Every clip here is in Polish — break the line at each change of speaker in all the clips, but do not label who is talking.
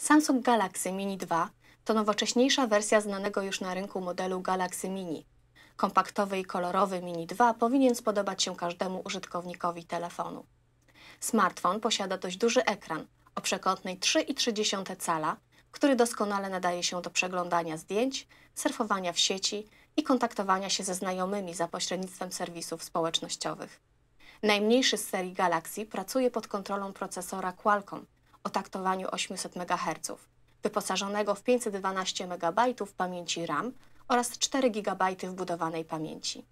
Samsung Galaxy Mini 2 to nowocześniejsza wersja znanego już na rynku modelu Galaxy Mini. Kompaktowy i kolorowy Mini 2 powinien spodobać się każdemu użytkownikowi telefonu. Smartfon posiada dość duży ekran o przekątnej 3,3 cala, który doskonale nadaje się do przeglądania zdjęć, surfowania w sieci i kontaktowania się ze znajomymi za pośrednictwem serwisów społecznościowych. Najmniejszy z serii Galaxy pracuje pod kontrolą procesora Qualcomm o taktowaniu 800 MHz, wyposażonego w 512 MB pamięci RAM oraz 4 GB wbudowanej pamięci.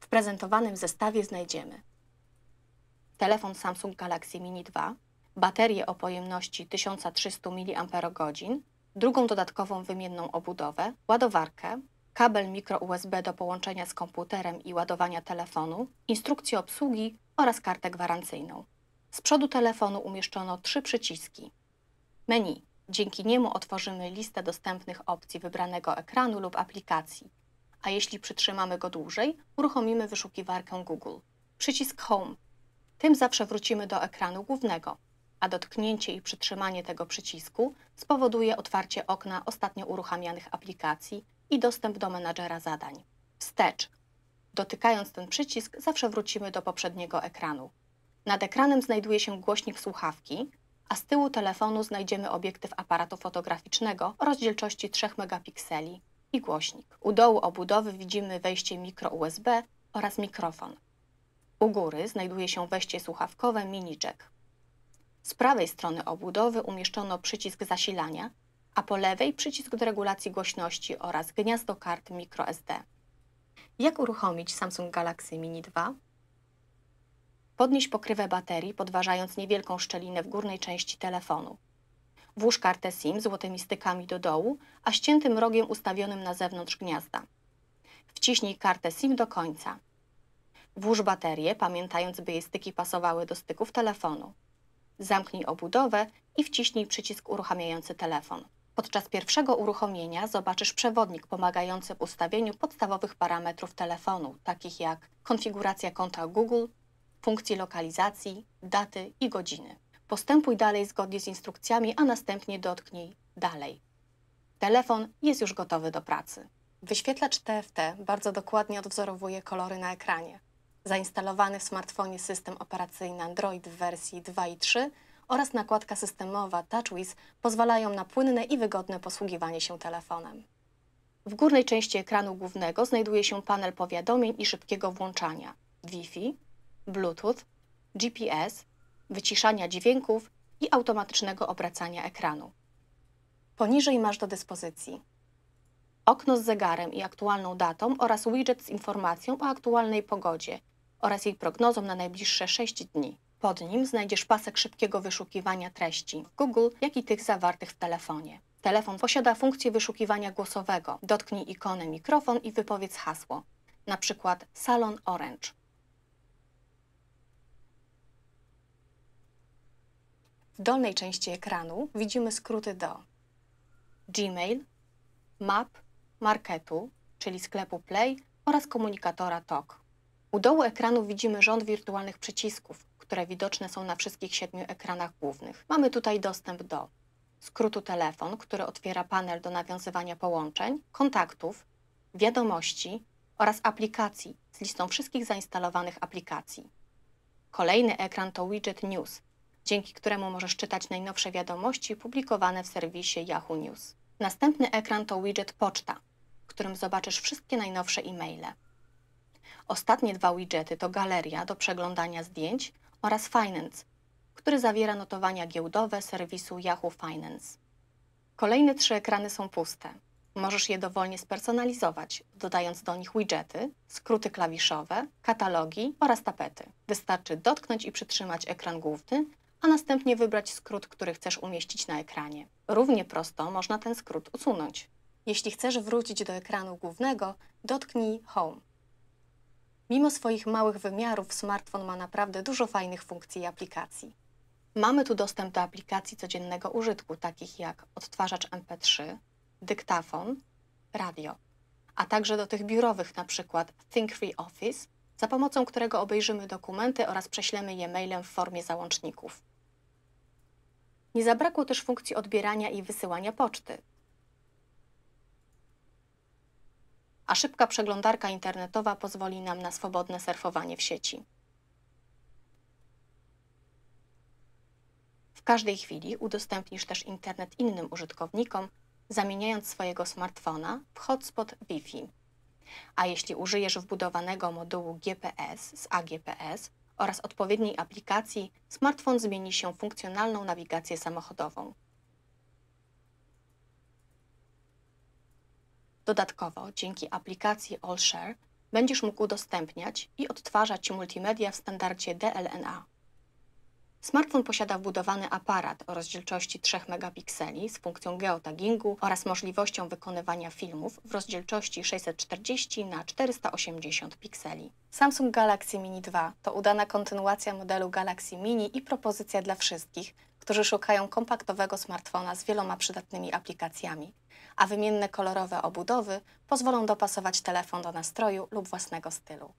W prezentowanym zestawie znajdziemy telefon Samsung Galaxy Mini 2, baterię o pojemności 1300 mAh, drugą dodatkową wymienną obudowę, ładowarkę, kabel mikro USB do połączenia z komputerem i ładowania telefonu, instrukcję obsługi oraz kartę gwarancyjną. Z przodu telefonu umieszczono trzy przyciski. Menu. Dzięki niemu otworzymy listę dostępnych opcji wybranego ekranu lub aplikacji, a jeśli przytrzymamy go dłużej, uruchomimy wyszukiwarkę Google. Przycisk Home. Tym zawsze wrócimy do ekranu głównego, a dotknięcie i przytrzymanie tego przycisku spowoduje otwarcie okna ostatnio uruchamianych aplikacji i dostęp do menadżera zadań. Wstecz. Dotykając ten przycisk, zawsze wrócimy do poprzedniego ekranu. Nad ekranem znajduje się głośnik słuchawki, a z tyłu telefonu znajdziemy obiektyw aparatu fotograficznego o rozdzielczości 3 megapikseli i głośnik. U dołu obudowy widzimy wejście mikro USB oraz mikrofon. U góry znajduje się wejście słuchawkowe mini jack. Z prawej strony obudowy umieszczono przycisk zasilania, a po lewej przycisk do regulacji głośności oraz gniazdo kart microSD. Jak uruchomić Samsung Galaxy Mini 2? Podnieś pokrywę baterii, podważając niewielką szczelinę w górnej części telefonu. Włóż kartę SIM złotymi stykami do dołu, a ściętym rogiem ustawionym na zewnątrz gniazda. Wciśnij kartę SIM do końca. Włóż baterię, pamiętając, by jej styki pasowały do styków telefonu. Zamknij obudowę i wciśnij przycisk uruchamiający telefon. Podczas pierwszego uruchomienia zobaczysz przewodnik pomagający w ustawieniu podstawowych parametrów telefonu, takich jak konfiguracja konta Google, funkcji lokalizacji, daty i godziny. Postępuj dalej zgodnie z instrukcjami, a następnie dotknij Dalej. Telefon jest już gotowy do pracy. Wyświetlacz TFT bardzo dokładnie odwzorowuje kolory na ekranie. Zainstalowany w smartfonie system operacyjny Android w wersji 2 i 3 oraz nakładka systemowa TouchWiz pozwalają na płynne i wygodne posługiwanie się telefonem. W górnej części ekranu głównego znajduje się panel powiadomień i szybkiego włączania Wi-Fi, Bluetooth, GPS, wyciszania dźwięków i automatycznego obracania ekranu. Poniżej masz do dyspozycji okno z zegarem i aktualną datą oraz widget z informacją o aktualnej pogodzie oraz jej prognozą na najbliższe 6 dni. Pod nim znajdziesz pasek szybkiego wyszukiwania treści w Google, jak i tych zawartych w telefonie. Telefon posiada funkcję wyszukiwania głosowego. Dotknij ikonę mikrofon i wypowiedz hasło, na przykład Salon Orange. W dolnej części ekranu widzimy skróty do Gmail, Map, Marketu, czyli sklepu Play oraz komunikatora TOK. U dołu ekranu widzimy rząd wirtualnych przycisków, które widoczne są na wszystkich siedmiu ekranach głównych. Mamy tutaj dostęp do skrótu telefon, który otwiera panel do nawiązywania połączeń, kontaktów, wiadomości oraz aplikacji z listą wszystkich zainstalowanych aplikacji. Kolejny ekran to widget News, dzięki któremu możesz czytać najnowsze wiadomości publikowane w serwisie Yahoo News. Następny ekran to widget Poczta, w którym zobaczysz wszystkie najnowsze e-maile. Ostatnie dwa widgety to galeria do przeglądania zdjęć oraz Finance, który zawiera notowania giełdowe serwisu Yahoo Finance. Kolejne trzy ekrany są puste. Możesz je dowolnie spersonalizować, dodając do nich widgety, skróty klawiszowe, katalogi oraz tapety. Wystarczy dotknąć i przytrzymać ekran główny, a następnie wybrać skrót, który chcesz umieścić na ekranie. Równie prosto można ten skrót usunąć. Jeśli chcesz wrócić do ekranu głównego, dotknij Home. Mimo swoich małych wymiarów, smartfon ma naprawdę dużo fajnych funkcji i aplikacji. Mamy tu dostęp do aplikacji codziennego użytku, takich jak odtwarzacz MP3, dyktafon, radio, a także do tych biurowych, np. Think Free Office, za pomocą którego obejrzymy dokumenty oraz prześlemy je mailem w formie załączników. Nie zabrakło też funkcji odbierania i wysyłania poczty. A szybka przeglądarka internetowa pozwoli nam na swobodne surfowanie w sieci. W każdej chwili udostępnisz też internet innym użytkownikom, zamieniając swojego smartfona w hotspot Wi-Fi. A jeśli użyjesz wbudowanego modułu GPS z AGPS oraz odpowiedniej aplikacji, smartfon zmieni się w funkcjonalną nawigację samochodową. Dodatkowo, dzięki aplikacji AllShare będziesz mógł udostępniać i odtwarzać multimedia w standardzie DLNA. Smartfon posiada wbudowany aparat o rozdzielczości 3 megapikseli z funkcją geotaggingu oraz możliwością wykonywania filmów w rozdzielczości 640 na 480 pikseli. Samsung Galaxy Mini 2 to udana kontynuacja modelu Galaxy Mini i propozycja dla wszystkich, którzy szukają kompaktowego smartfona z wieloma przydatnymi aplikacjami, a wymienne kolorowe obudowy pozwolą dopasować telefon do nastroju lub własnego stylu.